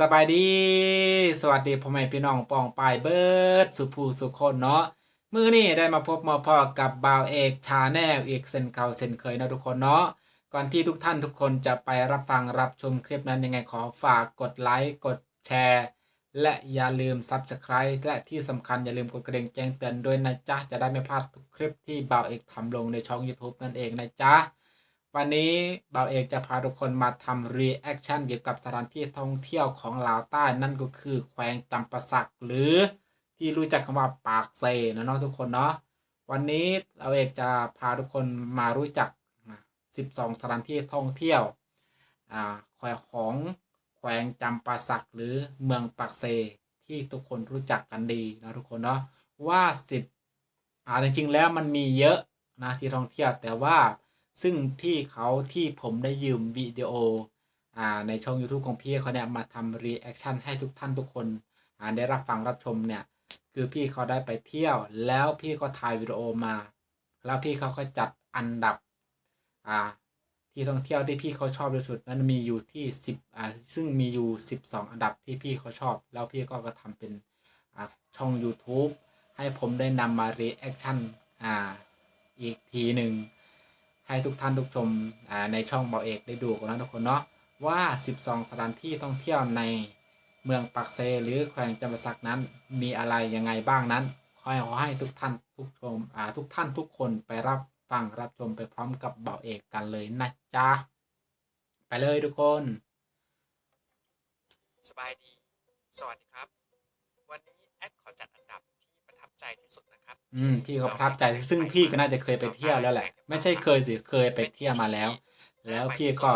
สบายดี สวัสดีพ่อแม่พี่น้องปองปายเบิร์ดสุภูสุคนเนาะมือนี้ได้มาพบมาพอกับบ่าวเอกชาแนลอีกเส้นเก่าเส้นเคยนะทุกคนเนาะก่อนที่ทุกท่านทุกคนจะไปรับฟังรับชมคลิปนั้นยังไงขอฝากกดไลค์กดแชร์ และอย่าลืม Subscribe และที่สำคัญอย่าลืมกดกระดิ่งแจ้งเตือนด้วยนะจ๊ะจะได้ไม่พลาดทุกคลิปที่บ่าวเอกทำลงในช่อง YouTube นั่นเองนะจ๊ะ วันนี้บ่าวเอกจะพาทุกคนมาทำรีแอคชั่นเกี่ยวกับสถานที่ท่องเที่ยวของลาวใต้นั่นก็คือแขวงจำปาสักหรือที่รู้จักคำว่าปากเซนะเนาะทุกคนเนาะวันนี้เราเอกจะพาทุกคนมารู้จัก 12 สถานที่ท่องเที่ยวอ่าแขวงของแขวงจำปาสักหรือเมืองปากเซที่ทุกคนรู้จักกันดีนะทุกคนเนาะว่า10อ่าจริงๆแล้วมันมีเยอะนะที่ท่องเที่ยวแต่ว่า ซึ่งพี่เขาที่ผมได้ยืมวิดีโออ่าในช่อง YouTube ของพี่เขาเนี่ยมาทำรีแอคชั่นให้ทุกท่านทุกคนอ่าได้รับฟังรับชมเนี่ยคือพี่เขาได้ไปเที่ยว แล้วพี่ก็ถ่ายวิดีโอมา แล้วพี่เขาก็จัดอันดับอ่าที่ท่องเที่ยวที่พี่เขาชอบที่สุดนั้นมีอยู่ที่ 10อ่าซึ่งมีอยู่ 12 อันดับที่พี่เขาชอบ แล้วพี่ก็ก็ทำเป็นอ่าช่อง YouTube ให้ผมได้นำมารีแอคชั่นอ่าอีกทีหนึ่ง ให้ทุกท่านทุกชมในช่องเบาเอกได้ดูกันนะทุกคนเนาะว่า 12 สถานที่ท่องเที่ยวในเมืองปักเซหรือแขวงจำปาสักนั้นมีอะไรยังไงบ้างนั้นขอให้ขอให้ทุกท่านทุกชมอาทุกท่านทุกคนไปรับฟังรับชมไปพร้อมกับเบาเอกกันเลยนะจ๊ะไปเลยทุกคน สบายดี สวัสดีครับ วันนี้แอดขอจัดอันดับที่ประทับใจที่สุด อืมพี่เขาประทับใจซึ่งพี่ก็น่าจะเคยไปเที่ยวแล้วแหละ ไม่ใช่เคยสิเคยไปเที่ยวมาแล้ว แล้วพี่ก็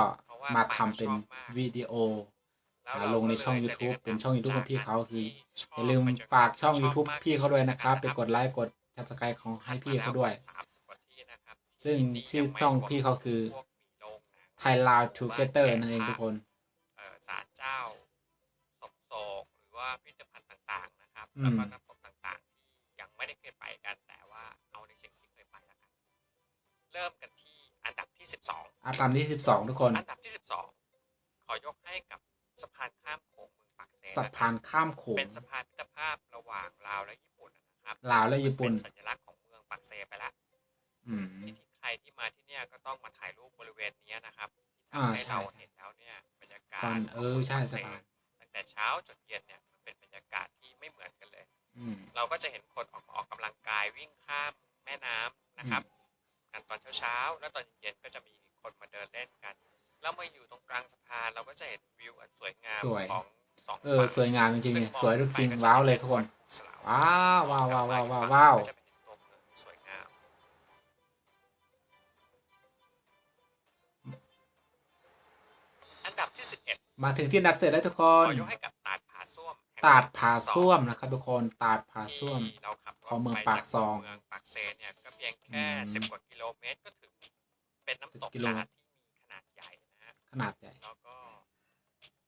มาทำเป็นวิดีโอแล้วอ่าเราลงในช่องก็เลยจะ YouTube ได้เป็นช่อง YouTube ของพี่เขาคือชบอย่าลืมบรรยกศฝากช่องชบ YouTube มากพี่เขาด้วยนะครับ ไปที่สุกดไลค์กด subscribe ของให้พี่เขาด้วยสามสิบกว่าที่นะครับซึ่งที่ชื่อยังไม่ช่องรวมพี่เขาคือพวกมีโรงหนัง Thai Loud Together นั่นเองทุกคน เอ่อศาลเจ้าสมโศกหรือว่าพิพิธภัณฑ์ต่างๆนะครับ อืม แล้วก็น้ำ กันแต่ว่าเอาในสิ่งที่เคยไปแล้วกันเริ่มกันที่อันดับที่12อาตามที่12ทุกคน อันดับที่12ขอยกให้กับสะพานข้ามโขงเมืองปากเซสะพานข้ามโขงเป็นสะพานมิตรภาพระหว่างลาวและญี่ปุ่นนะครับลาวและญี่ปุ่นเป็นสัญลักษณ์ของเมืองปากเซไปแล้วอืมที่ที่ใครที่มาที่เนี่ยก็ต้องมาถ่ายรูปบริเวณเนี้ยนะครับที่อ่าทำให้ใช่เราใช่เห็นแล้วเนี่ยบรรยากาศก่อนเออใช่ขงสะเมืองพานปกเซตั้งแต่เช้าจนเย็นเนี่ยมันเป็นบรรยากาศที่ไม่เหมือนกันเลยอืม เราก็จะเห็นคนออกมาออกกำลังกายวิ่งข้ามแม่น้ำนะครับกันตอนเช้าๆแล้วตอนเย็นๆก็จะมีคนมาเดินเล่นกัน แล้วมาอยู่ตรงกลางสะพานเราก็จะเห็นวิวอันสวยงามสวยของสองเออฝั่งสวยงามจริงๆซึ่เนี่ยมองสวยทุกไปสิ่งก็จะว้าวเลยทุกคนสลว้าวว้าวว้าวว้าวว้าวว้าวก็จะเป็นตัวเมืองที่สวยงามอันดับที่11มาถึงที่อันดับเสร็จแล้วทุกคขนอยกให้กับ ตาดผาส้วมแห่งตาดผาส้วมนะครับทุกคนตาดผาส้วม ที่เราขับรถของเมืองไปปากซองเมืองปากเซเนี่ยก็เพียงแค่อืมสิบกว่ากิโลเมตรก็ถึงเป็นน้ำตก10กิโลนาดที่มีขนาดใหญ่นะฮะขนาดใหญ่ แล้วก็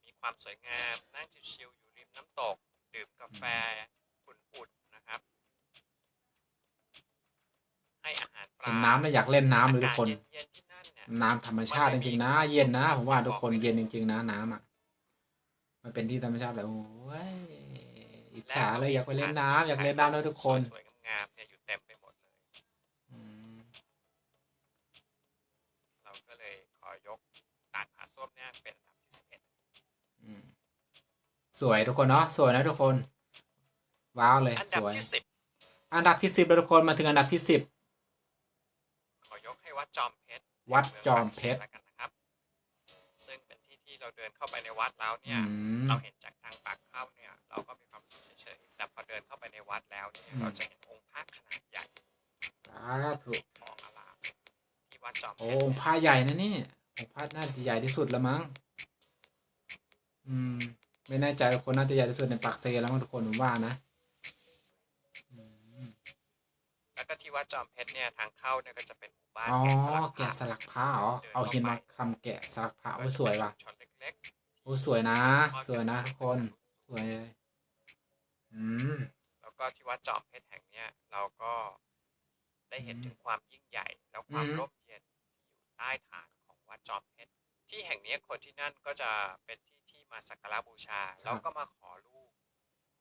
มีความสวยงามนั่งชิลๆอยู่ริมน้ำตก ดื่มกาแฟอุ่นๆนะครับ ให้อาหารปลาเห็นน้ำแล้วอยากเล่นน้ำเลยทุกคน อากาศเย็นๆที่นั่นเนี่ย น้ำธรรมชาติจริงๆนะ เย็นนะผมว่าทุกคนเย็นจริงๆนะน้ำอะ มันเป็นที่ธรรมชาติเลยโอ้ยอิจฉาเลยอยากไปเล่นน้ำอยากเล่นน้ำด้วยทุกคนสวยๆงามๆเนี่ยอยู่เต็มไปหมดเลยอืมเราก็เลยขอยกตาดผาส้วมเนี่ยเป็นอันดับที่สิบเอ็ดอืมสวยทุกคนเนาะสวยนะทุกคน ว้าวเลยอันสดับวยที่สิบอันดับที่สิบแล้วทุกคนมาถึงอันดับที่สิบขอยกให้วัดจอมเพชรวัดจอมเพชร แล้วกันนะครับ ซึ่ง เป็นที่ที่เราเดินเข้าไปในวัดแล้วเนี่ย อืม เราเห็นจากทางปากเข้าเนี่ย เราก็มีความรู้สึกเฉยๆแต่พอเดินเข้าไปในวัดแล้วเนี่ยอืมเราจะเห็นองค์พระขนาดใหญ่สาธุสีทองอลามที่วัดจอมเพโอ้ชรองค์พระใหญ่นะนี่องค์พระน่าจะใหญ่ที่สุดแล้วมั้งอืม ไม่แน่ใจคนน่าจะใหญ่ที่สุดในปากเซแล้วมั้งทุกคนผมว่านะอืมแล้วก็ที่วัดจอมเพชรเนี่ยทางเข้าเนี่ยก็จะเป็นหมู่บ้านอ๋อแกะสลักพระแกะสลักผ้าเหรอเอาหินมาทำแกะสลักผ้าโอ้ยสวยว่ะ ชนเล็ก โอ้สวยนะ สวยนะทุกคน สวยเลยอืมๆแล้วก็ที่วัดจอมเพชรแห่งเนี้ย เราก็ได้เห็นถึงความยิ่งใหญ่ แล้วความอืมร่มเย็นที่อยู่ใต้ฐานของวัดจอมเพชรที่แห่งเนี้ยคนที่นั่นก็จะเป็นที่ที่มาสักการะบูชา แล้วก็มาขอลูก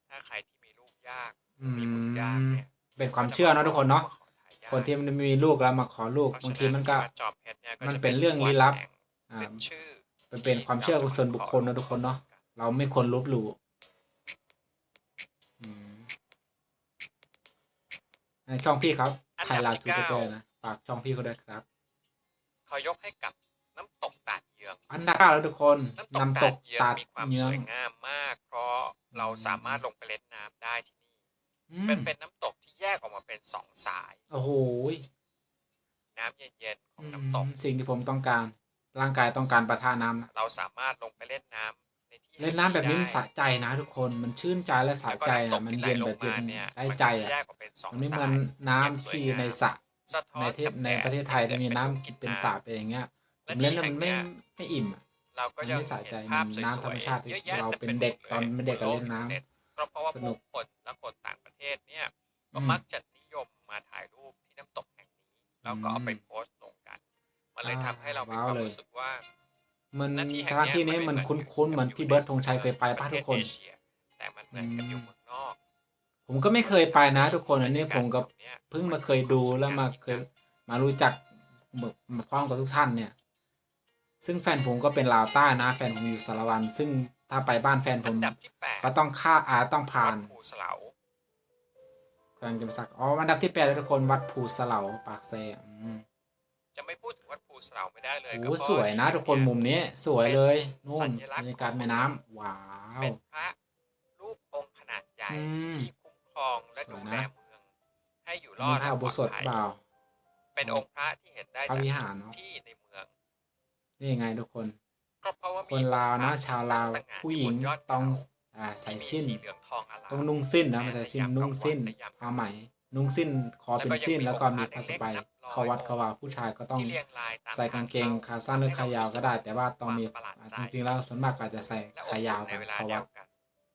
ถ้าใครที่มีลูกยากอืมีบุตรยากมเนี่ยเป็นความเชื่อเนาะทุกคนเนาะมขอทายาทคนที่มันไม่มีลูกแล้วมาขอลูกเพระบางฉะทีมันก็วัดจอมเพชรเนี่ยก็มันจะเป็นเรื่องลี้ลับวัดแห่งอ่าขึ้นชื่อ มันเป็นความเชื่อส่วนบุคคลเนาะทุกคนเนาะเราไม่ควรลบหลู่อืมในช่องพี่ครับไทยลาวทูเตอร์นะฝากช่องพี่เขาด้วยครับ ขอยกให้กับน้ำตกตาดเยือง อันดับเก้าแล้วทุกคนน้ำตกน้ำตตากดเยืองตาดมีความเยืสองวยงามมาก เพราะเราสามารถลงไปเล่นน้ำได้ที่นี่อืเป็นมเป็นน้ำตกที่แยกออกมาเป็นสองสาย โอ้โหน้ำเย็นๆของอืน้ำตกมสิ่งที่ผมต้องการ ร่างกายต้องการประทานน้ำนะเราสามารถลงไปเล่นน้ำในที่เล่นน้ำแบบนี้มันได้สะใจนะทุกคนมันชื่นใจและสะใจแล้วก็นะำตกมันที่ไหลเย็นลแบงบเย็มานเนี่ยได้มันใจก็จะแยอะกออกเป็นสองมันไม่เหสามือนยน้ำที่ในสระสะท้อในนที่กับในแดดประเทศไทยจะมีน้ำกิเป็นสระเป็นอย่างเงี้ยผและมเล่นแล้วที่มันไม่แห่งเนี้ยไม่อิ่มอะเราก็มันจะไม่สะใจเห็นภาพมันสวยน้ำธรรมชาติที่เยอะแยะเราต็มเป็นเด็กไหมตอนเป็นเด็กก็เล่นน้ำบโลกอิทอร์เน็ตก็เพราะว่าสนุผู้กคนและคนต่างประเทศเนี่ยก็อืมมักจะนิยมมาถ่ายรูปที่น้ำตกแห่งนี้ แล้วก็เอาไปอืมโพสต์ลงกัน มันเลยอ่าทำให้เรามีว้าวความเลยรู้สึกว่า มันหน้าที่แห่งทางที่นี้เยมันไคุ้นๆเหมือนพี่เบิร์ดธงชัยเคยไปป้าทุกคนประเทศเอเชียแต่มันเหมือนกับอยู่เมืองนอก ผมก็ไม่เคยไปนะทุกคน อันนี้ผมก็บรรยากาศแบบนี้ยเพิ่งมาเคยดูแล้วมาเคยมารู้จักมาพร้อมกับทุกท่านเนี่ย ซึ่งแฟนผมก็เป็นลาวใต้นะ แฟนผมอยู่สารวัน ซึ่งถ้าไปบ้านแฟนผอัมนดับที่แปดก็ต้องค่าอาต้องผ่านวัดภูสลาแขวงจำสักอ๋ออันดับที่แปดแล้วทุกคนวัดภูสะเหลาปากเซอืม จะไม่พูดถึงวัดภูสลาไม่ได้เลยโอ้ก็โหเพราะสวยนะทุกคนมุมนี้สวยเลยนู่สันญลักษณ์บรรยากาศแม่น้ำว้าว เป็นพระรูปองค์ขนาดใหญ่อืมที่คุ้มครองและสดูวยแลนะเมือง ให้อยู่รมีอดพระอุโบสถและปลอดภัยเปล่า เป็นองค์พระที่เห็นได้พระจากวิหารเนอะ ที่ในเมือง นี่ไงทุกคน ก็เพราะว่าคมีนลาวนะองค์พรชาวลาวตั้งงานผู้หญิงบนยดต้องเขาอ่าใส่ที่มีสิ้นสีเหลืองทองอลามต้องนุ่งสิ้นนะไม่ใส่สิ้นนุ่งสิ้นผ้าไหม นุ่งสิ้นคอเป็นสิ้นแล้วก็มีผ้าสบายเข้าวัดเข้าว่าผู้ชายก็ต้องที่เรียงรายตามใส่กางเกงขาสั้นหรือขายาวก็ได้ แต่ว่าต้องมีประหลาดอ่าใจจริงๆแล้วส่วนมากก็อาจจะใส่และขายาวในกันเวลาเข้าเดีวัยดวกัน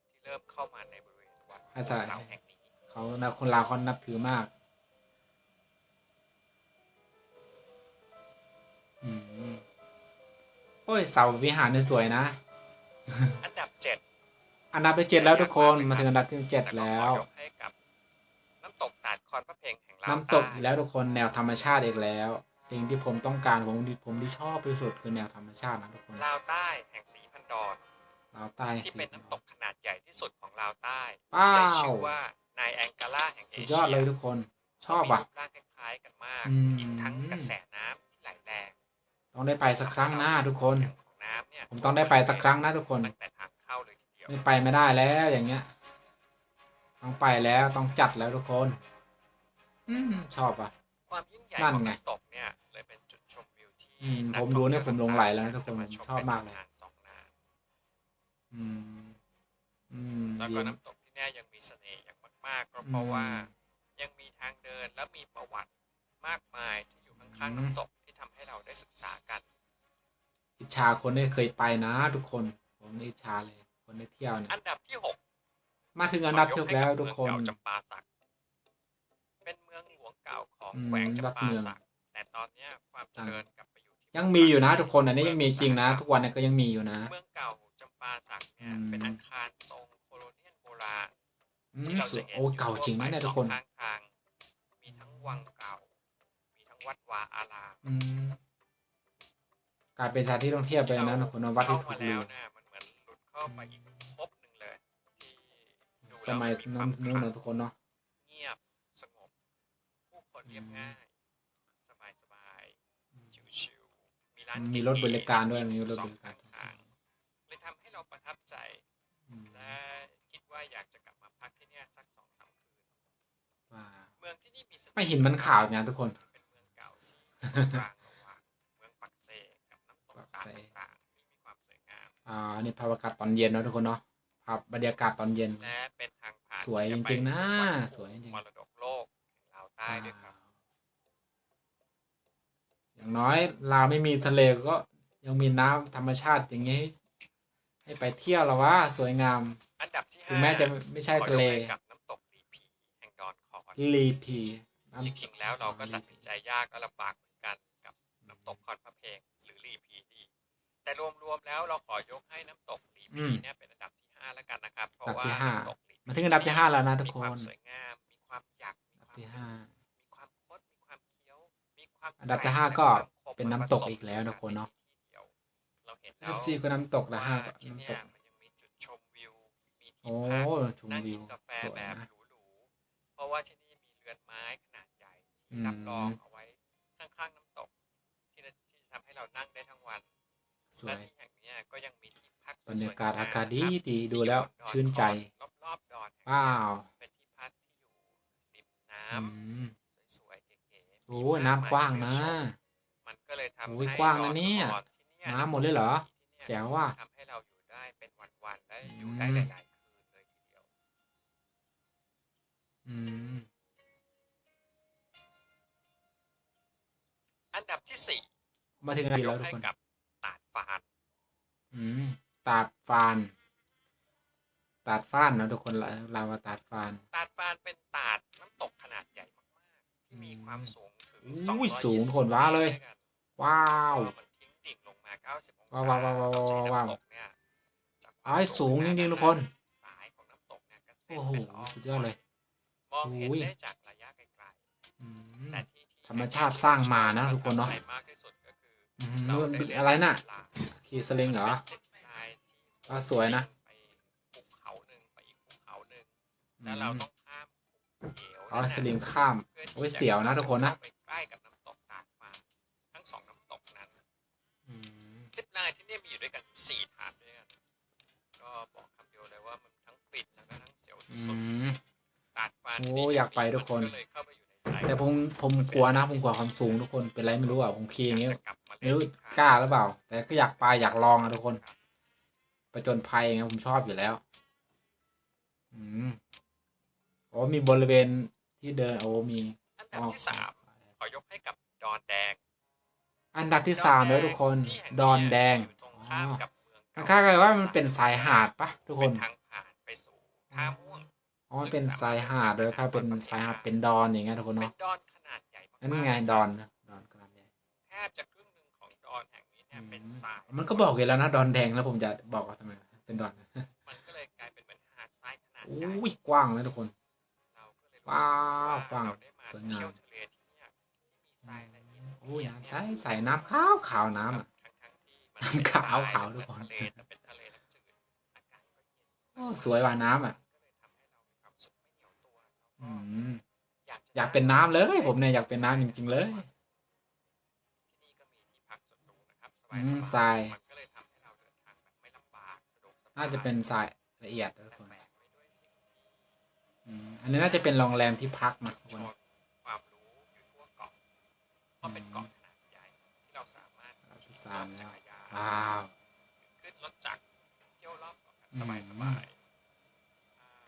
ที่เริ่มเข้ามาในบริเวณวัดให้ใส่ภูเสาแห่งนี้เขานะคนลาวเขานับถือมากอืมโอ้ยเสาวิหารเนี่ยสวยนะ อันดับเจ็ดอันดับที่เจ็ดแล้วทุกคนมาถึงอันดับที่เจ็ดแล้วก็ขอยกให้กับน้ำ ตกตาดคอนพระเพลงแห่งลาวน้ำตกใอีกแล้วทุกคนแนวธรรมชาติอีกแล้ว สิ่งที่ผมต้องการผมที่ผมที่ชอบที่สุดคือแนวธรรมชาตินะทุกคนลาวใต้แห่งสีพันดอนลาวใต้ที่สิเป็นน้ำตกขนาดใหญ่ที่สุดของลาวใต้ว้าได้วชื่อว่านายแองกาล่าแห่งเอสุดเชียอดเลยทุกคนชอบอะมีรูปร่างคล้ายๆกันมากอืมอีกทั้งกระแสน้ำที่ไหลแรงต้องได้ไปสักครั้งนะทุกคนเสียงของน้ำเนี่ยผมต้องได้ไปสักครั้งนะทุกคนตั้งแต่ทางเข้าเลยทีเดียวไม่ไปไม่ได้แล้วอย่างเงี้ย ต้องไปแล้วต้องจัดแล้วทุกคนอืมชอบอะ ความยิ่งใหญ่นั่นของไงน้ำตกเนี่ยเลยเป็นจุดชมวิวที่อืมนักผมดูเนี่ยท่องผมที่วหลงไหลแล้วนะทุกคนจะผมชอบมากเลยป็นนสองนานอืม อืมแล้วดีก็น้ำตกที่เนี่ยยังมีเสน่ห์อย่างมากๆก็เพราะอืม ว่ายังมีทางเดินและมีประวัติมากมายที่อยู่ข้างๆอืมน้ำตกที่ทำให้เราได้ศึกษากัน อิจฉาคนที่เคยไปนะทุกคน ผมนี่อิจฉาเลย คนได้เที่ยวเนี่ยอันดับที่หก มาถึงอันดับที่หกแล้วทุกคนเมืองเก่าจำปาสักเป็นเมืองหลวงเก่าของอืมแขวงวัดจำปาเมืองสักแต่ตอนเนี้ยความเจริญกลับไปอยู่ที่ยังมีอยู่นะ ทุกคนอันนี้ยังมีจริงนะ ทุกวันนี้ก็ยังมีอยู่นะ เมืองเก่าจำปาสักเนี่ยอืมเป็นอาคารทรงโคโลเนียลโบราณอืมที่เราสวจะยเห็นโอ้เก่าจริงนะเนี่ยทุกคนสองข้างทางมีทั้งวังเก่า มีทั้งวัดวาอารามอืมกลายเป็นสถานที่ท่องเที่ยวไปนะทุกคนนะวัดที่เข้าถูมากลืแล้วมเนี่ยมันเหมือนหลุดเข้าไปอีก สมัยแล้วนั้นมีนู้นควานะมทุกคนเนาะเงียบสงบ ผู้คนเรียบง่าย สบายสบายชิวๆมีร้านมีรถบริการด้วยเก๋ๆมีรถสบองริการข้างทางเลยทำให้เราประทับใจอืมและคิดว่าอยากจะกลับมาพักที่เนี่ยสักสองสามคืนว่าเมืองที่นี่มีเสน่ห์ไม่เห็นมันข่าวไงทุกคนเป็นเมืองเก่าที่อยู่กลางระหว่างเมืองปักเซกับน้ำตกปักตาเซดต่างๆที่มีความสวยงามอ่านี่ภาพอากาศตอนเย็นเนาะทุกคนเนาะ ภาพบรรยากาศตอนเย็น และเป็นทางผ่านสวยที่จริงๆนะไปสวยจริงๆ มรดกโลกแห่งลาวใต้ด้วยครับ อย่างน้อยลาวไม่มีทะเลก็ยังมีน้ำธรรมชาติอย่างนี้ให้ให้ไปเที่ยวแล้วว่าสวยงาม อันดับที่ถึห้างแม้จะไม่ใช่ทะเล ขอยกให้กับน้ำตกลีพีแห่งดอนคอนลีพีน้ำ จริงๆแล้วเราก็ตัดสินใจยากและลำบากเหมือนกันกับน้ำตกคอนพระเพลงหรือลีพีดีแต่รวมๆแล้วเราขอยกให้น้ำตกลีอืปีม เนี่ยเป็นอันดับที่ ห้าแล้วกันนะครับ เพราะอันดับว่าที่ห้าน้ำตกหลินมาถึงอันดับที่ห้าแล้วนะทุกมีคความนสวยงาม มีความหยักมีอันดับความที่ห้ามีความคดมีความเคี้ยว มีความ อันดับที่แกร่งห้าและก็ความคมเป็นน้ำตกอีกแล้วนะคนเนาะที่เดียวเราเห็นอันแล้ดัวบสี่ก็น้ำตกละห้าว่าก็ที่น้ำเนี่ตยกมันยังมีจุดชมวิวมีที่โอ้พักชมนั่งวิกิวนกาแฟสวยแบบนะหรูๆเพราะว่าที่นี่มีเรือนไม้ขนาดใหญ่อืที่มรับรองเอาไว้ข้างๆน้ำตก ที่จะที่จะทำให้เรานั่งได้ทั้งวันสวและยที่แห่งเนี้ยก็ยังมีที่พัก บรรยากาศสวยๆอากาศงมดีนะครับดีดูแล้วที่อยู่บชื่นใจดอนรอบๆดอนแห่งว้าเนี้ยวเป็นที่พักที่อยู่ริมน้อืมำสวยๆเก๋ๆโอ้มีน้ำกว้างนะให้เลือกชมมันก็เลยทำโอ้ยให้กว้างนะดอเนี่ยก่อที่เนี่ยน้ำหมดเลยเหรอที่เนี่ยแจ๋วว่ะทำให้เราอยู่ได้เป็นวันๆได้อืมอยู่ได้หลายๆคืนเลยทีเดียวอืมอันดับที่สี่มาถึงอันดับยแล้กวทุกให้คนกับตาดฟานอืม ตาดฟาน ตาดฟ้านนะทุกคนเราเราว่าตาดฟาน ตาดฟานเป็นตาดน้ำตกขนาดใหญ่มากๆที่มีความสูงถึงอุ้ย220สูงคนว้าเลยมตรด้วยกันว้าวก็มันทิ้งดิ่งลงมา90องศาว้าวว้าวว้าวต้องใช้ว้าวน้ำตกเนี่ยจากควาอ้ายสูงจริงๆทุกคนสายของน้ำตกเนี่ยกระเซ็นโอ้โหเป็นละอองสุดยอดเลยมองเห็นอุ้ยได้จากระยะไกลอืมๆแต่ที่ที่ธรรมชาติสร้างมานะทุกคนเนอะประทับใจมากที่สุดก็คืออืมเรานู่นได้เล่อะไรน่ะสิบลาขี่สลิงเหรอ เป็นสิบลายที่อ่าสวยนะ ไปภูเขาหนึ่งไปอีกภูเขาหนึ่งแล้วเราต้องข้ามภูเหวอ๋อนั่นสน่ะลิงข้ามเพื่ที่โอ้ยจะเสียวนะทุกคนนะ เข้าไปใกล้กับน้ำตกตาดฟ้าทั้งสองน้ำตกนั้นอืมซิปไลน์ที่นี่มีอยู่ด้วยกันสี่ฐานด้วยกันก็บอกคำเดียวเลยว่ามันทั้งปิดแล้วก็ทั้งเสียวอืสุดม ๆตาดฟ้าโอ้ที่นี่อยากไปทุกคน มัเลยเข้าไปอยู่ในใจแต่ผมผมกลัวนะ ผมกลัวความสูงทุกคนเป็นไรไม่รู้อะผมขี่อย่างเงี้ยจะกลับมาไม่เล่นรู้อีครั้ง กล้าหรือเปล่า แต่ก็อยากไปอยากลองอะทุกคน ประจนภัยไงผมชอบอยู่แล้ว อืมโอ้มีบริเวณที่เดินโอ้มีอันดับที่สามขอยกให้กับดอนแดง อันดับที่สามเลยทุกคนที่แห่งดอนแดงอยู่ตรงข้ามกับเมืองมันเก่าค่ากันว่ามันเป็นสายหาดปะทุกคเป็นนทางผ่านไปสู่ท่าม่วงอ๋อมันเป็นสายหาดเลยครับเป็นสายหาดเป็นดอนอย่างเงี้ยทุกคนเป็นเนาะดอนขนาดใหญ่มากๆนั่นไงดอนนะดอนขนาดใหญ่แทบจะครึ่งหนึ่งของดอนแห่งนี้ เนี่ยเป็นทรายมันก็บอกอยู่แล้วนะดอนแดงแล้วผมจะบอกว่าทำไมเป็นดอนมันก็เลยกลายเป็นเหมือนหาดทรายขนาดโอใหญ่้ยกว้างเลยทุกคนเราก็เลยรู้สึกว้าวว่ากว้างเราได้มาสวยงามเที่ยวทะเลที่เนี่ยที่มีทรายละเอียดโอ้ยน้ำใสใสน้ำขาวขาวน้ำอะทั้งๆที่มันน้ำขาวเป็นทรขาวทุกคนทะเลแต่เป็นทะเลน้ำจืดอากาศก็เย็นโอ้สวยว่ะน้ำอะก็เลยทำให้เรามีความสุขไม่เหนียวตัวแล้วอืก็มอยากจะอยากเป็นน้ำเลย ผมเนี่ยอยากเป็นน้ำจริงๆเลย ที่นี่ก็มีที่พักส่วนตัวนะครับส อื บาย ม ๆ ทรายมันก็เลยทำให้เราเดินทางแบบไม่ลำบากสะดวกสบาย น่าจะเป็นทรายละเอียดนะทุกแต่คนแฝงไว้ด้วยสิ่งที่อืมอันนี้น่าจะเป็นโรงแรมที่พักนะทุกโชคนว์ความรู้อยู่ทั่วเกาะเพราะเป็นเกาะขนาดใหญ่ที่เราสามารถอันดับที่ขี่สามรแล้ถวจักรยานว้าวขึ้นรถจักรเที่ยวรอบเกาะกันอืมสบายสบาย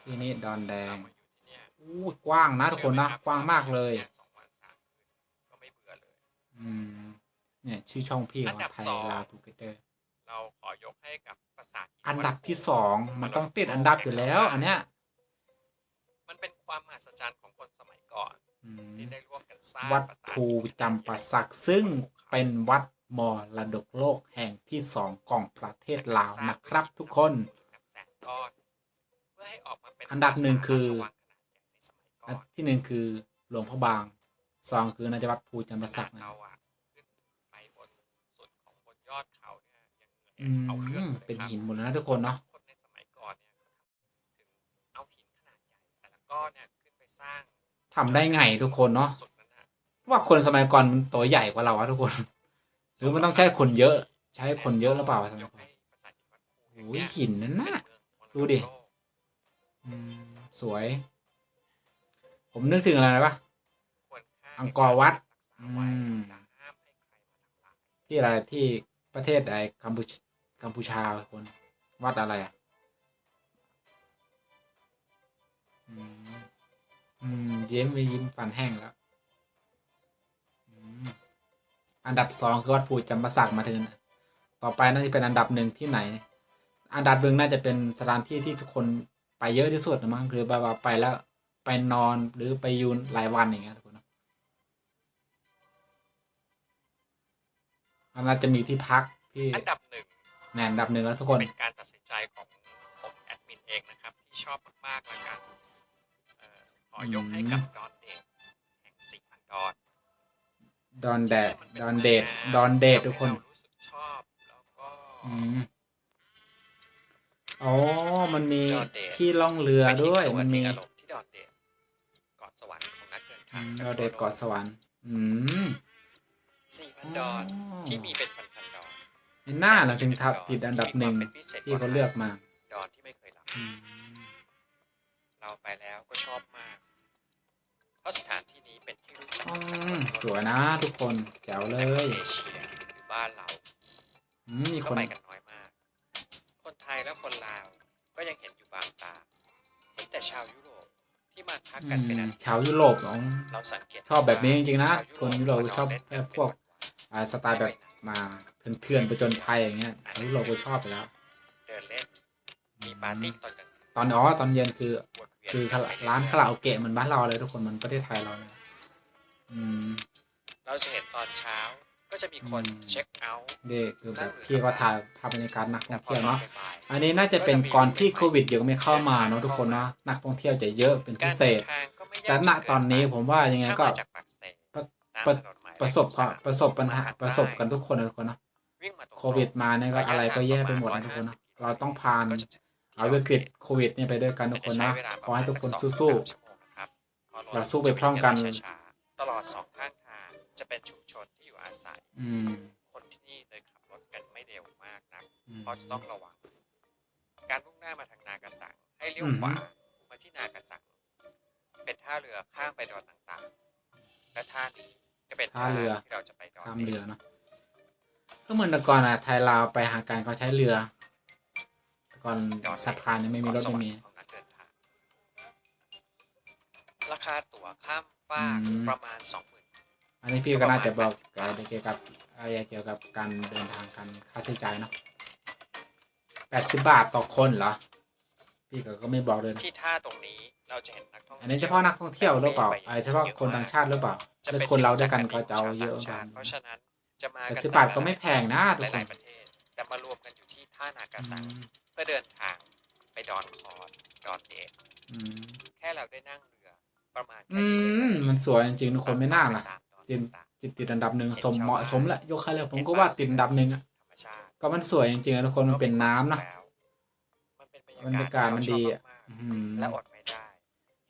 ที่นี่ดอนแดงเรามาอยู่ที่เนี่ยอู้กว้างนะทุกคนนะกว้างมากเลยสองวันสามคืนก็ไม่เบื่อเลย อืม เนี่ยชื่อช่องพี่อันดัว่าบไทยสอง ลาวทูเกเตอร์เราขอยกให้กับปราสาทหินอันดับที่วัดสองมันต้องติดอันดับอยู่แล้ว อันเนี้ยมันเป็นความมหัศจรรย์ของคนสมัยก่อน อืมที่ได้ร่วมกันสร้างวัดปราสาทภูจำปาสักซึ่งเป็นวัดมรดกโลกแห่งที่สองของประเทศลาวนะครับ ทุกคนแบบแสนก้อนเพื่อให้ออกมาเป็นอันดับหนึ่งคือ ปราสาทราชวังขนาดใหญ่ในสมัยก่อัอนนที่หนึ่งคือหลวงพ่อบางสองคือนาจะวัดภูจำปาสักนะเราอะขึ้นไปบนสุดของบนยอดเขาเนี่ยยังเห อืนื่อยเอาเรื่องมอยู่ลยเป็นครับหินหมดแล้วนะทุกคนเนาะคนในสมัยก่อนเนี่ยเขาทำถึงเอาหินขนาดใหญ่แต่ละก้อนเนี่ยขึ้นไปสร้างทำได้ไงทุกคนเนาะสุดนั้นฮะว่าคนสมัยก่อนมันตัวใหญ่กว่าเราอะทุกคนหรือมันต้องใช้คนเยอะ ใช้คนเยอะหรือเปล่าสมัยยกก่อนให้ปราสาทหินวัดภูแห่งโอ้ยเนี้ยหินนั่นน่ะเป็นเมืองมรดูดิโลกอืมสวย ผมนึกถึงอะไรนะปะควรค่าอังกอร์วัดรักษาไว้อืมอย่าห้ามให้ใครมาทำลายที่อะไรที่ประเทศไอ้กัมพูช กัมพูชาคนวัดอะไรอะอืมอืมยิ้มไปยิ้มฟันแห้งแล้วอันดับสองคือวัดภูจำปาสักมาถึงนต่อไปน่าจะเป็นอันดับหนึ่งที่ไหน อันดับหนึ่งน่าจะเป็นสถานที่ที่ทุกคนไปเยอะที่สุดนะมั้งคือแบบว่าไปแล้วไปนอนหรือไปยูนหลายวันอย่างเงี้ยทุกคนนอะมันน่าจะมีที่พักที่อันดับหนึ่ง ในอันดับหนึ่งแล้วทุกคน เป็นการตัดสินใจของผมแอดมินเองนะครับ ที่ชอบมากๆแล้วกันเอ่อขอยกให้กับดอนเดทแห่งสี่พันดอนดอนแดดดอนเดดดอนเดดทุกคนทำให้เรารู้สึกชอบแล้วก็อืมอ๋อ มันมีดอนเดดที่ล่องเรือด้วยไปทิ้งตัวมันมีทิ้งอารมณ์ที่ดอนเดดเกาะสวรรค์ของนักเดินอืทางมดอนเดดเกาะสวรรค์ อืมสี่พันดอนที่มีเป็นพันพันๆดอน ในหน้าเราถึงทับติดอันดับหนึ่งมีความเป็นพิเศษที่เขาเลือกมาดอนที่ไม่เคยหลับอืมเราไปแล้วก็ชอบมาก เพราะสถานที่นี้เป็นที่รู้จักอืมสวยนะทุกคนแจ๋วเลยเอเชียหรือบ้านเราอืมมีคก็นไปกันน้อยมาก คนไทยและคนลาวก็ยังเห็นอยู่บางตาเห็นแต่ชาวยุโรปที่มาพักอืกันเป็นมอันชาวยุโรปของเราสังเกตชอบแบบนี้จริงๆนะชาวคนยุโรปชอบเล่นแค่พวกอ่าสไตล์แบบมา เถื่อนๆไปจนภัยอย่างเงี้ยชาวยุโรปก็ชอบไปแล้ว เดินเล่น มีปาร์ตี้ตอนกลางคืนตอนอ๋อตอนเย็นคือ วนเวียนคือกันไปร้านคาราโอเกะเหมือนบ้านเราเลยทุกคนเหมันประเทศไทยเราเลยอืม เราจะเห็นตอนเช้าก็จะมีคนอืม เช็คเอาท์เด็กคือแบบพี่ก็ถ่ายภาพบรรยากาศนักท่แต่องพอเที่ยวตอนเนาะ บ่ายๆอันนี้น่าจะเป็นก่อนที่โควิดยังไม่เข้ามาเนาะทุกคนเนาะนักท่องเที่ยวจะเยอะเป็นพิเศษการดินทางก็ไม่ยากแต่ณตอนนี้ผมว่ายังไงก็ ถ้ามาจากปากเซประ ตามประถนนหมายเลขประสบความ13ประสบปัญหาประสบกันทุกคนนะทุกคนเนาะ วิ่งมาตรงโควิดมาเนี่ยก็อะไรก็แย่ไปหมดนะทุกคนเนาะเราต้องผ่านก็จะถึงเอาวิกฤตโควิดเนี่ยไปด้วยกันทุกคนนะขอให้ทุกคนสู้ๆเราสู้ไปพร้อมกันช้าๆตลอดสองข้างทางจะเป็นชุมชนที่อยู่อาศัยอืมคนที่นี่เลยขับรถกันไม่เร็วมากนักอืมเพราะจะต้องระวัง การมุ่งหน้ามาทางนากระสังให้เลี้ยวอืมขวามาที่นากระสังเป็นท่าเรือข้ามไปดอนต่างๆและท่านี้ก็เป็นท่าเรือที่เราจะไปดอนข้ามเรือเนาะ ก็เหมือนแต่ก่อนอะไทยลาวไปหากันเขาใช้เรือแต่ก่อนสะพานยังไม่มีรถไม่มี ของนักเดินทางราคาตั๋วข้ามฟากอืม ประมาณสองหมื่นอันนี้พี่ก็น่าจะบอกเกี่ยวกับอะไรเกี่ยวกับการเดินทางกันค่าใช้จ่ายเนาะแปดสิบบาทต่อคนเหรอ พี่ก็ก็ไม่บอกเลยนะที่ท่าตรงนี้เราจะเห็นนักท่องอันนี้เฉพาะนักท่องเที่ยวหรือเปล่าไอ้เฉพาะคนต่างชาติหรือเปล่าหรือคนเราด้วยกันก็จะเอาเยอะชกันเพราะฉะนั้น จะมาแปดกันสิบบาทก็ไม่แพงนะหทุกคนลายๆประเทศแต่มารวมกันอยู่ที่ท่านากาอืซังมเพื่อเดินทางไปดอนคอร์ดดอนเดทอืมแค่เราได้นั่งเรือประมาณอืแค่ยี่สิบมนาทีมันสวยจริงๆทุกคนไม่น่าล่ะตามดอนจริงต่างติดติดอันดับหนึ่งสมเหมาะสมและยกให้เลยผมก็ว่าติดอันดับหนึ่งอะๆธรรมชาติก็มันสวยจริงๆนะทุกคนมันเป็นน้ำเนาะมันเป็นบรรยากาศมันดีอะที่อืมเราชอบมากๆและอดไม่ได้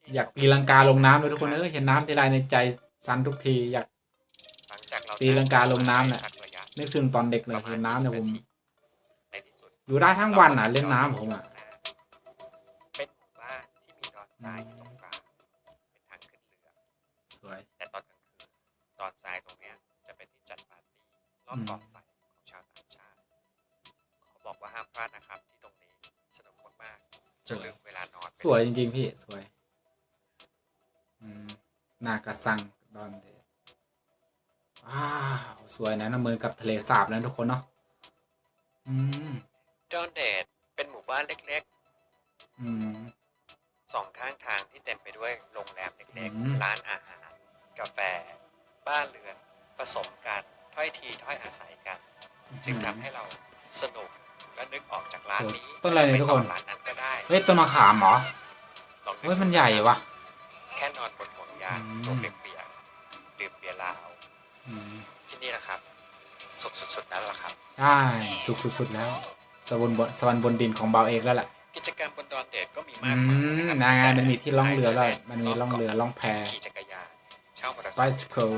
ที่อยากตีลังกาลงน้ำเลยทุกคนเออเห็นน้ำทีไรในใจสั่นทุกทีอยาก ตีลังกาลงน้ำเนี่ยสักระยะนึกถึงตอนเด็กเลยเห็นน้ำเนี่ยผมในที่สุดอยู่ได้ทั้งวันอะเล่นน้ำผมอะเป็นหมู่บ้านที่มีดอนทรายอยู่ตรงกลางเป็นทางขึ้นเรือสวย แต่ตอนกลางคืนดอนทรายตรงเนี้ยจะเป็นที่จัดปาร์ตี้รอบกองไฟของชาวต่างชาติขอบอกว่าห้ามพลาดนะครับที่ตรงนี้สนุกมากๆจนลืมเวลานอนสวยจริงๆพี่สวย อืมนากระสังดอนเด ดว้าวสวยนะนะเหมือนกับทะเลสาบนะทุกคนเนาะอืมดอนเดดเป็นหมู่บ้านเล็กอืม ๆสองข้างทางที่เต็มไปด้วยโรงแรมเล็กอืม ๆ ร้านอาหาร กาแฟ บ้านเรือน ผสมกันถ้อยทีถ้อยอาศัยกัน จึงทำให้เราสนุกและนึกออกจากร้านนี้ต้นอะไรเนี่ยทุกคนปร้านนั้นก็ได้เฮ้ยต้นมะขามเหรอลองนึกเฮ้ยมันใหญ่ว่ะ แค่นอนบนห่วงยางอืม ตัวเปียกๆดื่มเบียร์ลาวอืม ที่นี่นะครับ สุดสุดๆนั้นแหละครับใช่สุดสุดๆแล้ว สวรรค์บนสวรรค์บนดินของเบาเอกแล้วแหละกิจกรรมบนดอนเดดก็มีอืมากมายมนะครับนางานมันมีที่ล่องเรือแล้วแต่มันมีล่องเรือล่องแพขี่จักรยานเช่ามอเตอร์ไซค์ bicycle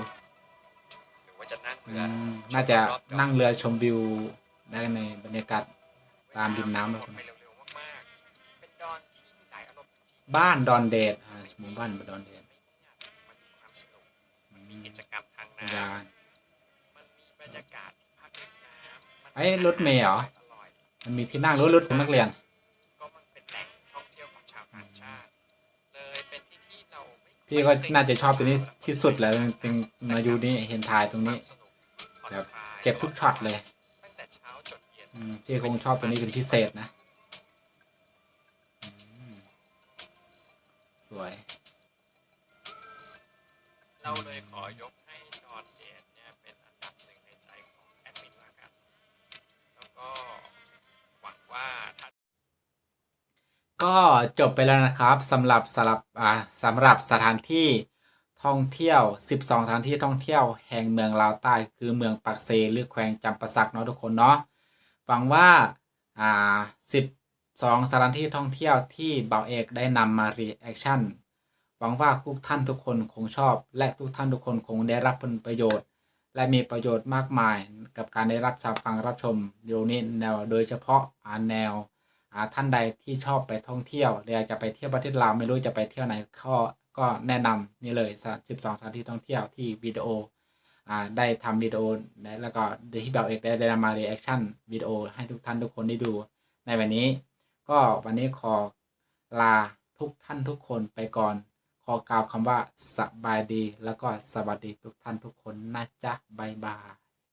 หรือว่าจะนั่งอืเรือมน่าจะนั่งเรือชมวิวได้ในบรรยากาศตามริมน้ำเลยไปเร็วๆมากๆเป็นดอนที่มีหลายอารมณ์จริงๆบ้านดอนเดดอ่าหมู่บ้านดอนเดดมันมีความสนุกมันมีกิจกรรมทางน้ ยานำมันมีบรรยากาศที่พักเล่นน้ำไอ้รถเมล์เหรอ มันมีที่นั่งรถรถของนักเรียนพี่ก็น่าจะชอบตัวนี้ที่สุดแล้วจึงมาอยู่นี่เห็นถ่ายตรงนี้แบบเก็บทุกช็อตเลยพี่คงชอบตัวนี้เป็นพิเศษนะ สวย เราเลยขอยก ก็จบไปแล้วนะครับสำหรับสำหรับอ่าสำหรับสถานที่ท่องเที่ยว 12 สถานที่ท่องเที่ยวแห่งเมืองลาวใต้ คือเมืองปักเซหรือแขวงจำปาสักเนาะทุกคนเนาะหวังว่าอ่า12 สถานที่ท่องเที่ยวที่เบาเอกได้นำมารีแอคชั่นหวังว่าทุกท่านทุกคนคงชอบ และทุกท่านทุกคนคงได้รับผลประโยชน์ และมีประโยชน์มากมายกับการได้รับฟังรับชมวิดีโอนี้แนวโดยเฉพาะอาแนวท่านใดที่ชอบไปท่องเที่ยวหรืออยากจะไปเที่ยวประเทศลาวไม่รู้จะไปเที่ยวไหนก็ก็แนะนำนี่เลย 12สถานที่ท่องเที่ยวที่วิดีโอได้ทำวิดีโอและแล้วก็ที่เบลเอกได้นำมาเรีแอคชั่นวิดีโอให้ทุกท่านทุกคนได้ดู ในวันนี้ ก็วันนี้ขอลาทุกท่านทุกคนไปก่อน อกล่าวคำว่าสบายดีแล้วก็สวัสดีทุกท่านทุกคนนะจ๊ะบายบาย